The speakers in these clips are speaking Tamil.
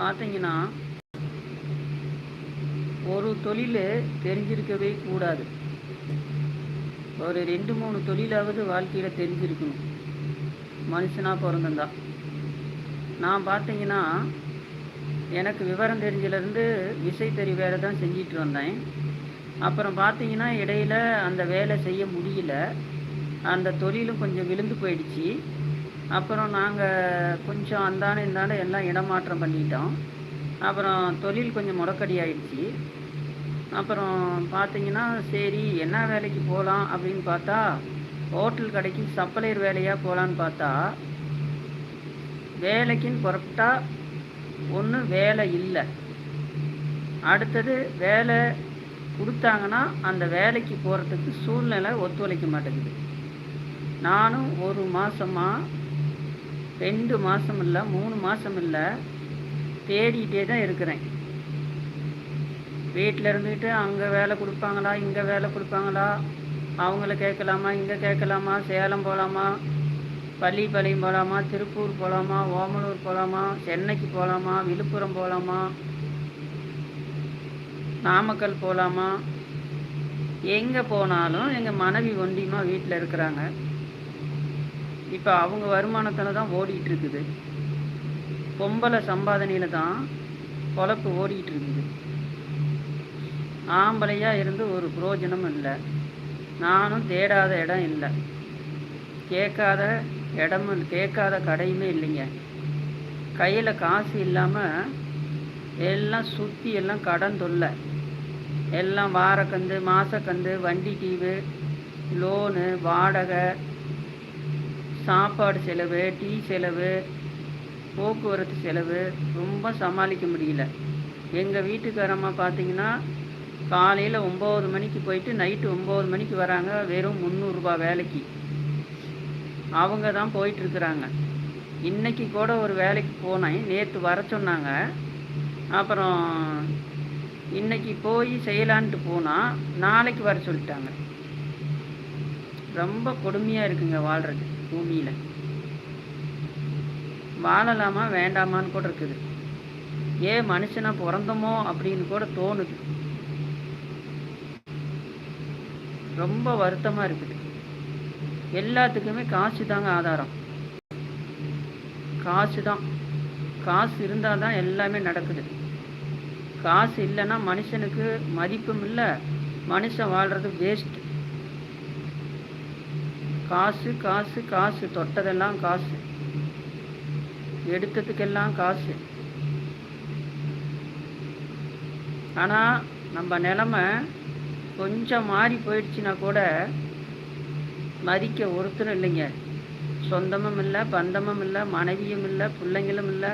பார்த்தீங்கன்னா ஒரு தொழில் தெரிஞ்சிருக்கவே கூடாது. ஒரு ரெண்டு மூணு தொழிலாவது வாழ்க்கையில் தெரிஞ்சிருக்கணும். மனுஷனாக பிறந்தந்தான் நான் பார்த்தீங்கன்னா எனக்கு விவரம் தெரிஞ்சிலேருந்து விசைத்தறி வேலை தான் செஞ்சிட்டு வந்தேன். அப்புறம் பார்த்தீங்கன்னா இடையில அந்த வேலை செய்ய முடியல. அந்த தொழிலும் கொஞ்சம் விழுந்து போயிடுச்சு. அப்புறம் நாங்கள் கொஞ்சம் அந்தான இந்தாண்ட எல்லாம் இடமாற்றம் பண்ணிட்டோம். அப்புறம் தொழில் கொஞ்சம் முடக்கடி ஆயிடுச்சு அப்புறம் பார்த்தீங்கன்னா சரி என்ன வேலைக்கு போகலாம் அப்படின்னு பார்த்தா ஹோட்டல் கடைக்கு சப்ளையர் வேலையாக போகலான்னு பார்த்தா வேலைக்குன்னு புறப்பட்டா ஒன்று வேலை இல்லை. அடுத்தது வேலை கொடுத்தாங்கன்னா அந்த வேலைக்கு போகிறதுக்கு சூழ்நிலை ஒத்துழைக்க மாட்டேங்குது. நானும் ஒரு மாதமாக ரெண்டு மாதம் இல்லை மூணு மாதம் இல்லை தேடிகிட்டே தான் இருக்கிறேன். வீட்டில் இருந்துக்கிட்டு அங்கே வேலை கொடுப்பாங்களா இங்கே வேலை கொடுப்பாங்களா அவங்கள கேட்கலாமா இங்கே கேட்கலாமா சேலம் போகலாமா பள்ளிப்பாளையம் போகலாமா திருப்பூர் போகலாமா ஓமலூர் போகலாமா சென்னைக்கு போகலாமா விழுப்புரம் போகலாமா நாமக்கல் போகலாமா எங்கே போனாலும் எங்கள் மனைவி ஒண்டியமாக வீட்டில் இருக்கிறாங்க. இப்போ அவங்க வருமானத்தில் தான் ஓடிட்டு இருக்குது பொம்பளை சம்பாதனையில் தான் பொழப்பு ஓடிட்டு இருக்குது ஆம்பளையாக இருந்து ஒரு புரோஜனம் இல்லை. நானும் தேடாத இடம் இல்லை. கேட்காத இடமும் கேட்காத கடையுமே இல்லைங்க. கையில் காசு இல்லாமல் எல்லாம் சுற்றி எல்லாம் கடன் தொல்லை. எல்லாம் வாரக்கந்து மாசக்கந்து வண்டி டீவு லோனு வாடகை சாப்பாடு செலவு டீ செலவு போக்குவரத்து செலவு ரொம்ப சமாளிக்க முடியல. எங்கள் வீட்டுக்காரம்மா பார்த்தீங்கன்னா காலையில் ஒம்பது மணிக்கு போயிட்டு நைட்டு ஒம்பது மணிக்கு வராங்க வெறும் முந்நூறுரூபா வேலைக்கு. அவங்க தான் போயிட்டுருக்குறாங்க இன்றைக்கி கூட ஒரு வேலைக்கு போனேன் நேற்று வர சொன்னாங்க. அப்புறம் இன்னைக்கு போய் செய்யலான்ட்டு போனால் நாளைக்கு வர சொல்லிட்டாங்க. ரொம்ப கொடுமையாக இருக்குங்க வாழ்கிறது பூமியில். வாழலாமா வேண்டாமான்னு கூட இருக்குது. ஏன் மனுஷனாக பிறந்தமோ அப்படின்னு கூட தோணுது. ரொம்ப வருத்தமாக இருக்குது. எல்லாத்துக்குமே காசு தாங்க ஆதாரம். காசு தான். காசு இருந்தால் தான் எல்லாமே நடக்குது. காசு இல்லைன்னா மனுஷனுக்கு மதிப்பும் இல்லை. மனுஷன் வாழ்கிறது வேஸ்ட் காசு காசு காசு. தொட்டதெல்லாம் காசு. எடுத்ததுக்கெல்லாம் காசு. ஆனால் நம்ம நிலமை கொஞ்சம் மாறி போயிடுச்சுன்னா கூட மதிக்க ஒருத்தரும் இல்லைங்க. சொந்தமும் இல்லை பந்தமும் இல்லை மனைவியும் இல்லை பிள்ளைங்களும் இல்லை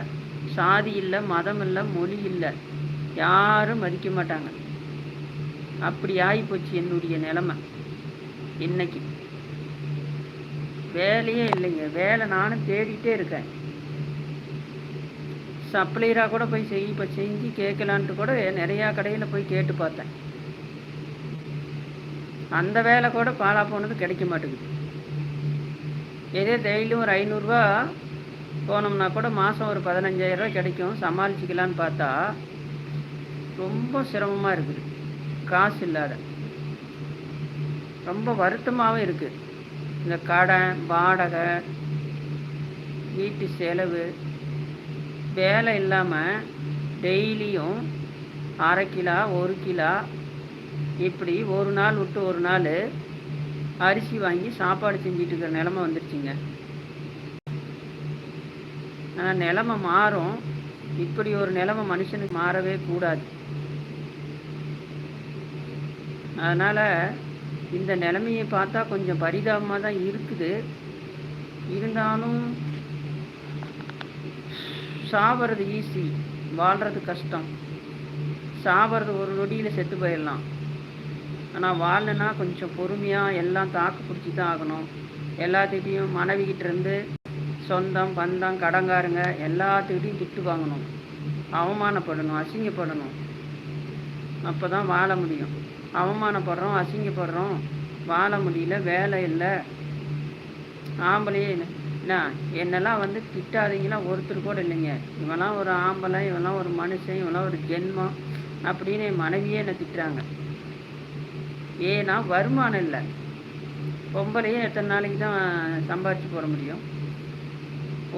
சாதி இல்லை மதம் இல்லை மொழி இல்லை. யாரும் மதிக்க மாட்டாங்க. அப்படி ஆகிப்போச்சு என்னுடைய நிலமை. இன்னைக்கு. வேலையே இல்லைங்க. வேலை நானும் தேடிட்டே இருக்கேன். சப்ளையராக கூட போய் செய் இப்போ செஞ்சு கேட்கலான்ட்டு கூட நிறையா கடையில் போய் கேட்டு பார்த்தேன். அந்த வேலை கூட பாலா போனது கிடைக்க மாட்டேங்குது. இதே டெய்லியும் ஒரு ஐநூறுரூவா போனோம்னா கூட மாதம் ஒரு பதினஞ்சாயிரரூவா கிடைக்கும். சமாளிச்சிக்கலான்னு பார்த்தா ரொம்ப சிரமமாக இருக்குது. காசு இல்லாத. ரொம்ப வருத்தமாகவும் இருக்குது. இந்த கடன் வாடகை வீட்டு செலவு வேலை இல்லாமல் டெய்லியும் அரை கிலோ ஒரு கிலோ இப்படி ஒரு நாள் விட்டு ஒரு நாள் அரிசி வாங்கி சாப்பாடு செஞ்சிட்டு இருக்கிற நிலமை வந்துருச்சுங்க. ஆனால் நிலமை மாறும். இப்படி ஒரு நிலமை மனுஷனுக்கு மாறவே கூடாது. அதனால் இந்த நிலைமையை பார்த்தா கொஞ்சம் பரிதாபமாக தான் இருக்குது. இருந்தாலும் சாவறது ஈஸி வாழ்கிறது கஷ்டம். சாவறது ஒரு நொடியில் செத்து போயிடலாம். ஆனால் வாழணுன்னா கொஞ்சம் பொறுமையாக எல்லாம் தாக்கு பிடிச்சி தான் ஆகணும். எல்லாத்துக்கிட்டையும் மனைவிக்கிட்டேருந்து சொந்தம் பந்தம் கடங்காருங்க எல்லாத்துக்கிட்டையும் திட்டு வாங்கணும். அவமானப்படணும் அசிங்கப்படணும். அப்போ தான் வாழ முடியும். அவமானப்படுறோம் அசிங்கப்படுறோம். வாழ முடியல வேலை இல்லை. ஆம்பளையே என்ன என்னெல்லாம் வந்து திட்டாதீங்களாம் ஒருத்தர் கூட இல்லைங்க. இவெல்லாம் ஒரு ஆம்பளை இவெல்லாம் ஒரு மனுஷன் இவெல்லாம் ஒரு ஜென்மம் அப்படின்னு என் மனைவியே என்னை திட்டுறாங்க. ஏன்னா வருமானம் இல்லை. பொம்பளையே எத்தனை நாளைக்கு தான் சம்பாரித்து போட முடியும்?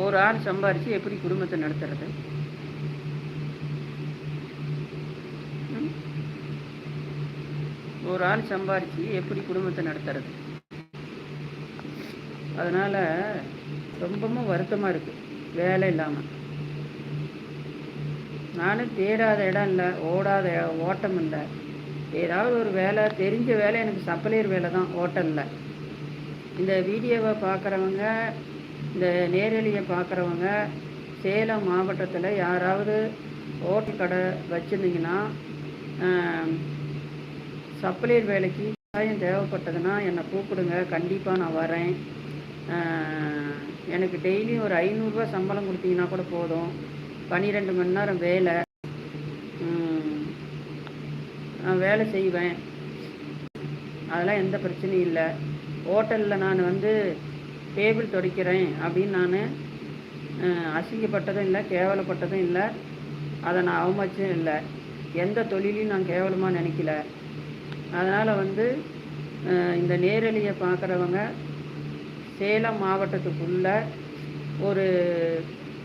ஒரு ஆள் சம்பாரித்து எப்படி குடும்பத்தை நடத்துறது? ஒரு ஆள் சம்பாரித்து எப்படி குடும்பத்தை நடத்துறது? அதனால் ரொம்பவும் வருத்தமாக இருக்குது வேலை இல்லாமல் நானும் தேடாத இடம் இல்லை ஓடாத ஓட்டம் இல்லை. ஏதாவது ஒரு வேலை தெரிஞ்ச வேலை எனக்கு சப்ளையர் வேலை தான் ஓட்டலில் இந்த வீடியோவை பார்க்குறவங்க இந்த நேரலியை பார்க்குறவங்க சேலம் மாவட்டத்தில் யாராவது ஹோட்டல் கடை வச்சுருந்தீங்கன்னா சப்ளையர் வேலைக்கு கட்டாயம் தேவைப்பட்டதுன்னா என்னை கூப்பிடுங்க. கண்டிப்பாக நான் வரேன். எனக்கு டெய்லியும் ஒரு ஐநூறுரூவா சம்பளம் கொடுத்தீங்கன்னா கூட போதும். பன்னிரெண்டு மணி நேரம் வேலை. நான் வேலை செய்வேன். அதெல்லாம் எந்த பிரச்சனையும் இல்லை. ஹோட்டலில் நான் வந்து டேபிள் துடைக்கிறேன் அப்படின்னு நான் அசிங்கப்பட்டதும் இல்லை கேவலப்பட்டதும் இல்லை. அதை நான் அவமதிச்சும் இல்லை. எந்த தொழிலையும் நான் கேவலமாக நினைக்கல. அதனால் வந்து இந்த நேரலியை பார்க்குறவங்க சேலம் மாவட்டத்துக்குள்ள ஒரு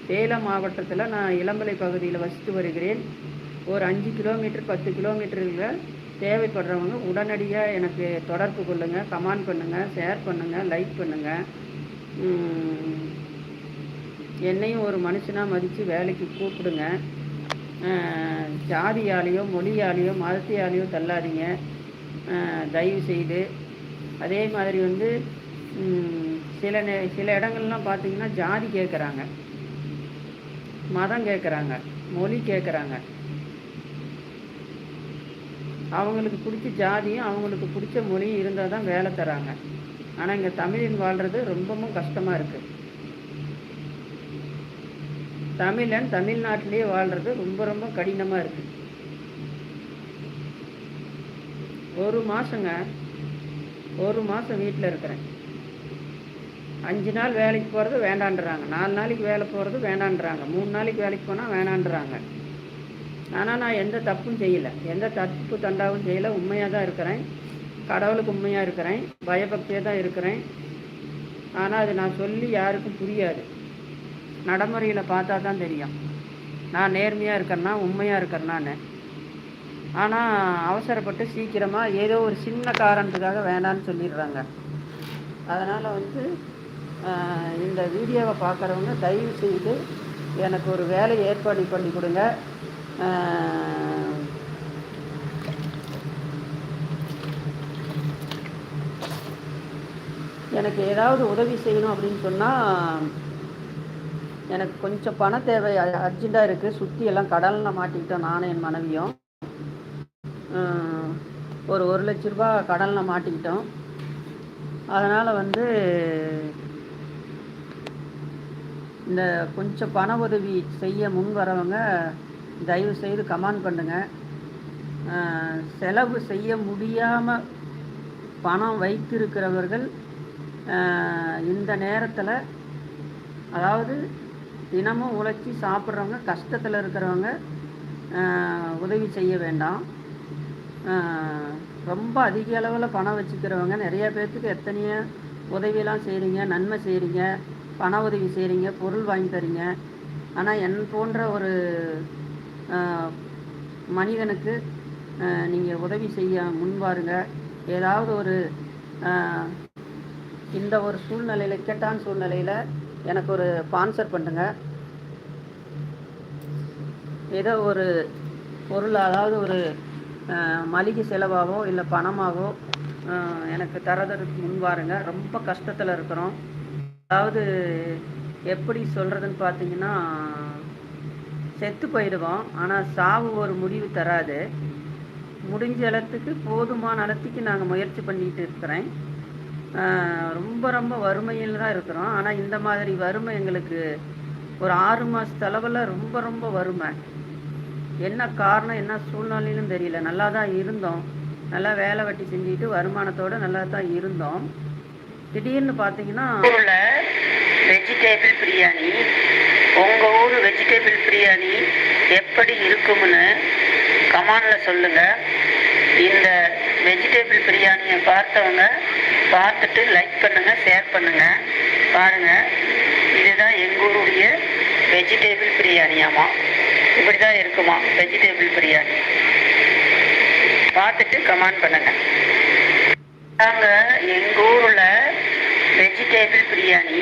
சேலம் மாவட்டத்தில் நான் இளம்பலை பகுதியில் வசித்து வருகிறேன். ஒரு அஞ்சு கிலோமீட்டர் பத்து கிலோமீட்டரில் தேவைப்படுறவங்க உடனடியாக எனக்கு தொடர்பு கொள்ளுங்கள் கமெண்ட் பண்ணுங்கள் ஷேர் பண்ணுங்கள் லைக் பண்ணுங்கள் என்னையும் ஒரு மனுஷனாக மதித்து வேலைக்கு கூப்பிடுங்க. ஜாதியாலேயோ மொழியாலேயோ மதத்தையாலேயோ தள்ளாதீங்க. தயவு செய்து அதே மாதிரி வந்து உம், சில நே சில இடங்கள்லாம் பார்த்தீங்கன்னா ஜாதி கேட்குறாங்க மதம் கேட்குறாங்க மொழி கேட்குறாங்க அவங்களுக்கு பிடிச்ச ஜாதியும் அவங்களுக்கு பிடிச்ச மொழியும் இருந்தால் தான் வேலை தராங்க. ஆனால் இங்கே தமிழன் வாழ்கிறது ரொம்பவும் கஷ்டமாக இருக்குது தமிழன் தமிழ்நாட்டிலேயே வாழ்கிறது ரொம்ப ரொம்ப கடினமாக இருக்குது ஒரு மாதங்க ஒரு மாதம் வீட்டில் இருக்கிறேன். அஞ்சு நாள் வேலைக்கு போகிறது வேண்டான்றாங்க. நாலு நாளைக்கு வேலை போகிறது வேண்டான்றாங்க. மூணு நாளைக்கு வேலைக்கு போனால் வேணான்றாங்க. ஆனால் நான் எந்த தப்பும் செய்யலை. எந்த தப்பு தண்டாவும் செய்யலை. உண்மையாக தான் இருக்கிறேன். கடவுளுக்கு உண்மையாக இருக்கிறேன். பயபக்தியாக தான் இருக்கிறேன். ஆனால் அது நான் சொல்லி யாருக்கும் புரியாது. நடைமுறையில் பார்த்தா தான் தெரியும். நான் நேர்மையாக இருக்கிறேன்னா உண்மையாக இருக்கிறேன்னான்னு ஆனால் அவசரப்பட்டு சீக்கிரமாக ஏதோ ஒரு சின்ன காரணத்துக்காக வேணான்னு சொல்லிடுறாங்க. அதனால் வந்து இந்த வீடியோவை பார்க்குறவங்க தயவு செய்து எனக்கு ஒரு வேலை ஏற்பாடு பண்ணி கொடுங்க. எனக்கு ஏதாவது உதவி செய்யணும் அப்படின்னு சொன்னால் எனக்கு கொஞ்சம் பண தேவை அர்ஜெண்ட்டாக இருக்குது சுற்றி எல்லாம் கடலில் மாட்டிக்கிட்டோம் நானும் என் மனைவியும். ஒரு ஒரு லட்ச ரூபா கடலில் மாட்டிக்கிட்டோம். அதனால் வந்து இந்த கொஞ்சம் பண உதவி செய்ய முன் வரவங்க தயவு செய்து கமெண்ட் பண்ணுங்கள் செலவு செய்ய முடியாமல் பணம் வைத்திருக்கிறவர்கள் இந்த நேரத்தில் அதாவது தினமும் உழைச்சி சாப்பிட்றவங்க கஷ்டத்தில் இருக்கிறவங்க உதவி செய்ய வேண்டாம். ரொம்ப அதிக அளவில் பணம் வச்சுக்கிறவங்க நிறைய பேர்த்துக்கு எத்தனையோ உதவியெல்லாம் செய்கிறீங்க நன்மை செய்கிறீங்க பண உதவி செய்கிறீங்க பொருள் வாங்கி தரீங்க. ஆனால் என் போன்ற ஒரு மனிதனுக்கு நீங்கள் உதவி செய்ய முன்வாருங்க ஏதாவது ஒரு இந்த ஒரு சூழ்நிலையில் இக்கட்டான சூழ்நிலையில் எனக்கு ஒரு ஸ்பான்சர் பண்ணுங்க. ஏதோ ஒரு பொருள் அதாவது ஒரு மளிகை செலவாகவோ இல்லை பணமாகவோ எனக்கு தரதற்கு முன்வாருங்க ரொம்ப கஷ்டத்தில் இருக்கிறோம். அதாவது எப்படி சொல்கிறதுன்னு பார்த்தீங்கன்னா செத்து போயிடுவோம். ஆனால் சாவு ஒரு முடிவு தராது. முடிஞ்ச அளத்துக்கு போதுமான அளத்துக்கு நாங்கள் முயற்சி பண்ணிகிட்டு இருக்கிறேன். ரொம்ப ரொம்ப வறுமையில் தான் இருக்கிறோம். ஆனால் இந்த மாதிரி வறுமை எங்களுக்கு ஒரு ஆறு மாத அளவில் ரொம்ப ரொம்ப வறுமை. என்ன காரணம் என்ன சூழ்நிலைன்னு தெரியல. நல்லா தான் இருந்தோம். நல்லா வேலை வெட்டி செஞ்சுட்டு வருமானத்தோட நல்லா தான் இருந்தோம். திடீர்னு பார்த்தீங்கன்னா வெஜிடேபிள் பிரியாணி உங்கள் ஊர் வெஜிடேபிள் பிரியாணி எப்படி இருக்கும்னு கமானில் சொல்லுங்கள் இந்த வெஜிடேபிள் பிரியாணியை பார்த்தவங்க பார்த்துட்டு லைக் பண்ணுங்கள் ஷேர் பண்ணுங்கள் பாருங்கள் இதுதான் எங்கள் வெஜிடேபிள் பிரியாணியாமா. இப்படி தான் இருக்குமா? வெஜிடேபிள் பிரியாணி. பார்த்துட்டு கமெண்ட் பண்ணுங்கள் நாங்கள் எங்கள் ஊரில் வெஜிடேபிள் பிரியாணி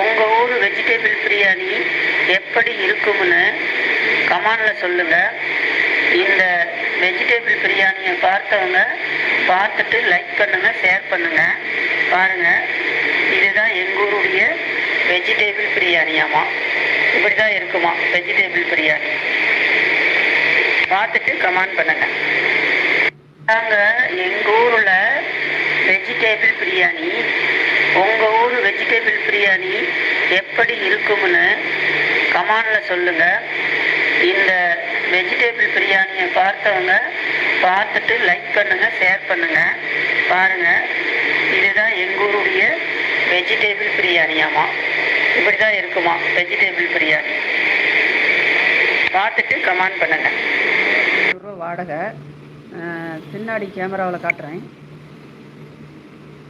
உங்கள் ஊர் வெஜிடேபிள் பிரியாணி எப்படி இருக்கும்னு கமாண்டில் சொல்லுங்கள் இந்த வெஜிடேபிள் பிரியாணியை பார்த்தவங்க பார்த்துட்டு லைக் பண்ணுங்கள் ஷேர் பண்ணுங்கள் பாருங்கள் இதுதான் எங்கள் ஊருடைய வெஜிடேபிள் பிரியாணியாமா? இப்படி தான் இருக்குமா? வெஜிடேபிள் பிரியாணி. பார்த்துட்டு கமெண்ட் பண்ணுங்கள் நாங்கள் எங்கள் ஊரில் வெஜிடேபிள் பிரியாணி உங்கள் ஊர் வெஜிடேபிள் பிரியாணி எப்படி இருக்கும்னு கமாண்டில் சொல்லுங்கள் இந்த வெஜிடேபிள் பிரியாணியை பார்த்தவங்க பார்த்துட்டு லைக் பண்ணுங்கள் ஷேர் பண்ணுங்கள் பாருங்கள் இதுதான் எங்கள் வெஜிடேபிள் பிரியாணியாமா? இப்படி தான் இருக்குமா? வெஜிடேபிள் பிரியாணி. பார்த்துட்டு கமெண்ட் பண்ணுங்கள் ரூபா வாடகை. பின்னாடி கேமராவில் காட்டுறேன்.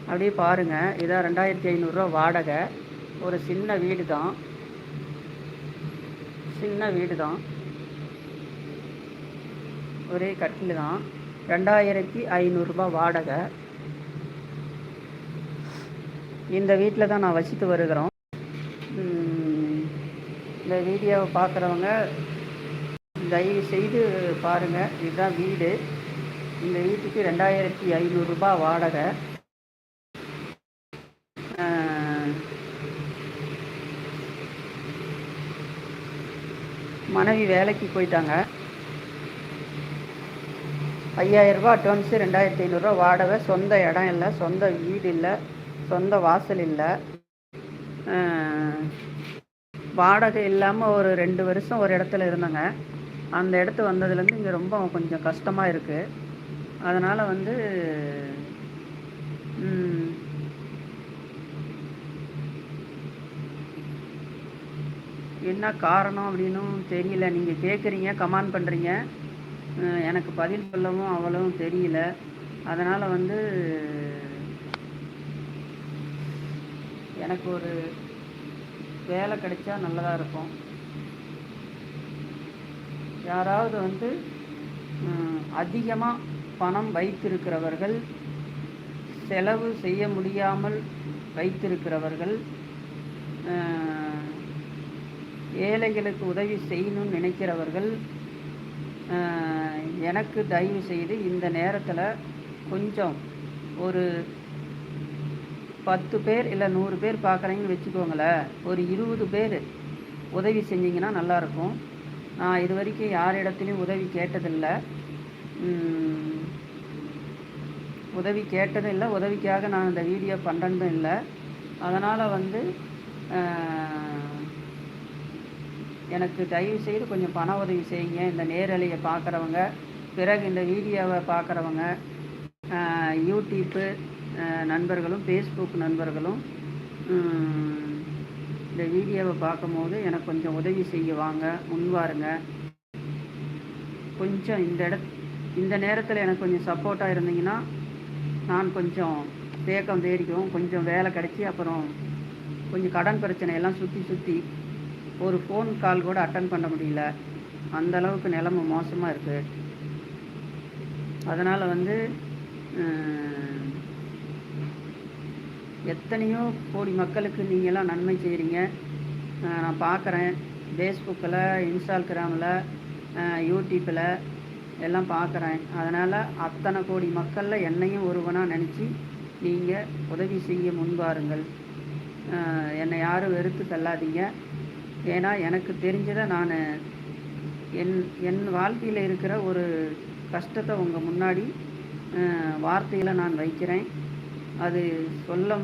அப்படியே பாருங்கள் இதான் ரெண்டாயிரத்தி ஐநூறுரூவா வாடகை. ஒரு சின்ன வீடு தான் சின்ன வீடு தான் ஒரே கட்டில் தான் ரெண்டாயிரத்தி ஐநூறுரூபா வாடகை. இந்த வீட்டில் தான் நான் வசித்து வருகிறோம். இந்த வீடியோவை பார்க்குறவங்க தயவு செய்து பாருங்கள் இதுதான் வீடு. இந்த வீட்டுக்கு ரெண்டாயிரத்தி ஐநூறுரூபா வாடகை. மனைவி வேலைக்கு போயிட்டாங்க. ஐயாயிரரூபா அட்வான்ஸு ரெண்டாயிரத்தி ஐநூறுரூவா வாடகை. சொந்த இடம் இல்லை சொந்த வீடு இல்லை சொந்த வாசல் இல்லை. வாடகை இல்லாமல் ஒரு ரெண்டு வருஷம் ஒரு இடத்துல இருந்தேங்க. அந்த இடத்து வந்ததுலேருந்து இங்கே ரொம்ப கொஞ்சம் கஷ்டமாக இருக்குது அதனால் வந்து என்ன காரணம் அப்படின்னும் தெரியல. நீங்கள் கேட்குறீங்க கமெண்ட் பண்ணுறீங்க எனக்கு பதில் சொல்லவும் அவ்வளவும் தெரியல. அதனால் வந்து எனக்கு ஒரு வேலை கிடைச்சா நல்லதாக இருக்கும். யாராவது வந்து அதிகமாக பணம் வைத்திருக்கிறவர்கள் செலவு செய்ய முடியாமல் வைத்திருக்கிறவர்கள் ஏழைகளுக்கு உதவி செய்யணும்னு நினைக்கிறவர்கள் எனக்கு தயவு செய்து இந்த நேரத்தில் கொஞ்சம் ஒரு பத்து பேர் இல்லை நூறு பேர் பார்க்குறீங்கன்னு வச்சுக்கோங்களேன். ஒரு இருபது பேர் உதவி செஞ்சிங்கன்னா நல்லாயிருக்கும். நான் இது வரைக்கும் யார் இடத்துலையும் உதவி கேட்டதில்லை. உதவி கேட்டதும் இல்லை உதவிக்காக நான் இந்த வீடியோ பண்ணுறதும் இல்லை. அதனால் வந்து எனக்கு தயவு செய்து கொஞ்சம் பண உதவி செய்யுங்க. இந்த நேரலையை பார்க்குறவங்க பிறகு இந்த வீடியோவை பார்க்குறவங்க யூடியூப்பு நண்பர்களும் ஃபேஸ்புக் நண்பர்களும் இந்த வீடியோவை பார்க்கும்போது எனக்கு கொஞ்சம் உதவி செய்ய வாங்க முன்வாருங்க கொஞ்சம் இந்த இட இந்த நேரத்தில் எனக்கு கொஞ்சம் சப்போர்ட்டாக இருந்தீங்கன்னா நான் கொஞ்சம் தேக்கம் தேடிக்கும். கொஞ்சம் வேலை கிடச்சி அப்புறம் கொஞ்சம் கடன் பிரச்சனையெல்லாம் சுற்றி சுற்றி ஒரு ஃபோன் கால் கூட அட்டன் பண்ண முடியல. அந்த அளவுக்கு நிலைமை மோசமாக இருக்குது அதனால் வந்து எத்தனையோ கோடி மக்களுக்கு நீங்களாம் நன்மை செய்கிறீங்க நான் பார்க்குறேன் ஃபேஸ்புக்கில் இன்ஸ்டாகிராமில் யூடியூப்பில் எல்லாம் பார்க்குறேன் அதனால் அத்தனை கோடி மக்களில் என்னையும் ஒருவனாக நினச்சி நீங்கள் உதவி செய்ய முன்வாருங்கள். என்னை யாரும் வெறுத்து தள்ளாதீங்க. ஏன்னா எனக்கு தெரிஞ்சதை நான் என் என் வாழ்க்கையில் இருக்கிற ஒரு கஷ்டத்தை உங்கள் முன்னாடி வார்த்தையில் நான் வைக்கிறேன். அது சொல்ல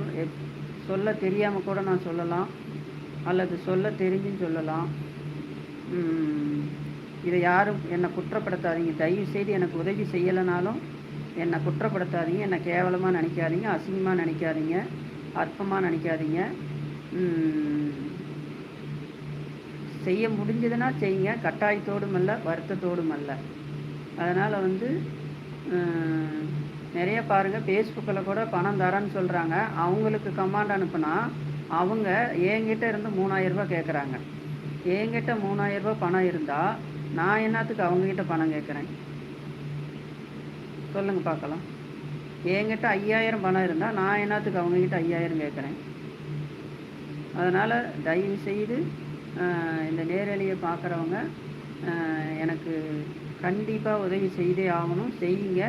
சொல்ல தெரியாமல் கூட நான் சொல்லலாம். அல்லது சொல்ல தெரிஞ்சும் சொல்லலாம். இதை யாரும் என்னை குற்றப்படுத்தாதீங்க. தயவு செய்து எனக்கு உதவி செய்யலைனாலும் என்னை குற்றப்படுத்தாதீங்க. என்னை கேவலமாக நினைக்காதீங்க. அசிங்கமாக நினைக்காதீங்க. அற்பமாக நினைக்காதீங்க. செய்ய முடிஞ்சதுன்னா செய்யுங்க. கட்டாயத்தோடும் அல்ல வருத்தத்தோடும் அல்ல. அதனால் வந்து நிறைய பாருங்கள் ஃபேஸ்புக்கில் கூட பணம் தரேன்னு சொல்கிறாங்க அவங்களுக்கு கமாண்ட் அனுப்புனா அவங்க என்கிட்ட இருந்து மூணாயிரரூபா கேட்குறாங்க என்கிட்ட மூணாயிரரூபா பணம் இருந்தால் நான் என்னத்துக்கு அவங்கக்கிட்ட பணம் கேட்குறேன் சொல்லுங்கள் பார்க்கலாம். என்கிட்ட ஐயாயிரம் பணம் இருந்தால் நான் என்னத்துக்கு அவங்கக்கிட்ட ஐயாயிரம் கேட்குறேன் அதனால் தயவு செய்து இந்த நேரலையை பார்க்குறவங்க எனக்கு கண்டிப்பாக உதவி செய்தே ஆகணும். செய்யுங்க.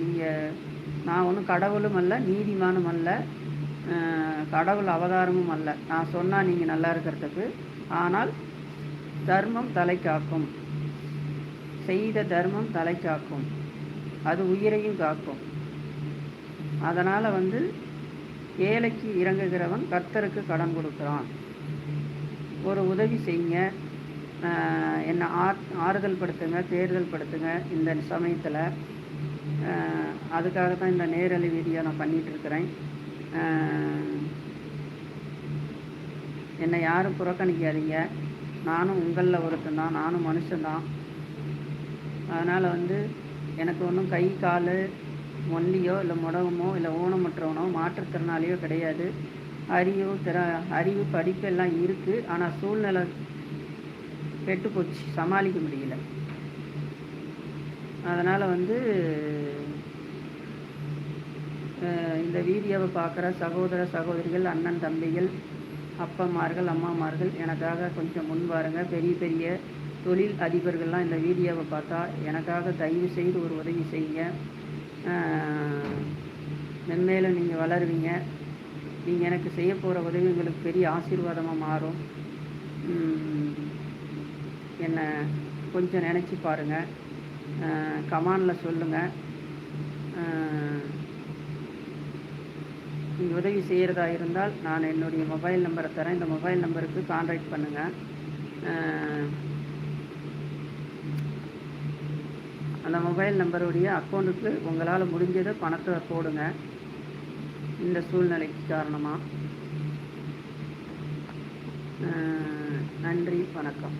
நீங்கள் நான் ஒன்றும் கடவுளும் அல்ல நீதிமானும் அல்ல கடவுள் அவதாரமும் அல்ல. நான் சொன்னால் நீங்கள் நல்லா இருக்கிறதுக்கு ஆனால் தர்மம் தலை காக்கும் செய்த தர்மம் தலை காக்கும் அது உயிரையும் காக்கும். அதனால் வந்து ஏழைக்கு இறங்குகிறவன் கர்த்தருக்கு கடன் கொடுக்குறான். ஒரு உதவி செய்யுங்க. என்னை ஆ ஆறுதல் படுத்துங்க தேர்தல் படுத்துங்க இந்த சமயத்தில். அதுக்காக தான் இந்த நேரலை வீடியோ நான் பண்ணிகிட்ருக்கிறேன் என்னை யாரும் புறக்கணிக்காதீங்க. நானும் உங்களில் ஒருத்தன் தான் நானும் மனுஷன்தான் அதனால் வந்து எனக்கு ஒன்றும் கை கால் ஒல்லியோ இல்லை முடகமோ இல்லை ஊனமுற்றவனோ மாற்றுத்திறனாளியோ கிடையாது. அறிவு திற அறிவு படிப்பு எல்லாம் இருக்குது ஆனால் சூழ்நிலை கெட்டு போச்சு சமாளிக்க முடியல. அதனால் வந்து இந்த வீடியோவை பார்க்குற சகோதர சகோதரிகள் அண்ணன் தம்பிகள் அப்பம்மார்கள் அம்மாமார்கள் எனக்காக கொஞ்சம் முன் வாருங்க. பெரிய பெரிய தொழில் அதிபர்கள்லாம் இந்த வீடியோவை பார்த்தா எனக்காக தயவு செய்து ஒரு உதவி செய்யுங்க. மென்மேலும் நீங்கள் வளருவீங்க. நீங்கள் எனக்கு செய்ய போகிற உதவி உங்களுக்கு பெரிய ஆசீர்வாதமாக மாறும். என்னை கொஞ்சம் நினச்சி பாருங்கள் கமானில் சொல்லுங்கள் நீங்கள் உதவி செய்கிறதா இருந்தால் நான் என்னுடைய மொபைல் நம்பரை தரேன். இந்த மொபைல் நம்பருக்கு கான்டாக்ட் பண்ணுங்கள் அந்த மொபைல் நம்பருடைய அக்கௌண்ட்டுக்கு உங்களால் முடிஞ்சதை பணத்தை போடுங்க. இந்த சூழ்நிலைக்கு காரணமாக நன்றி வணக்கம்.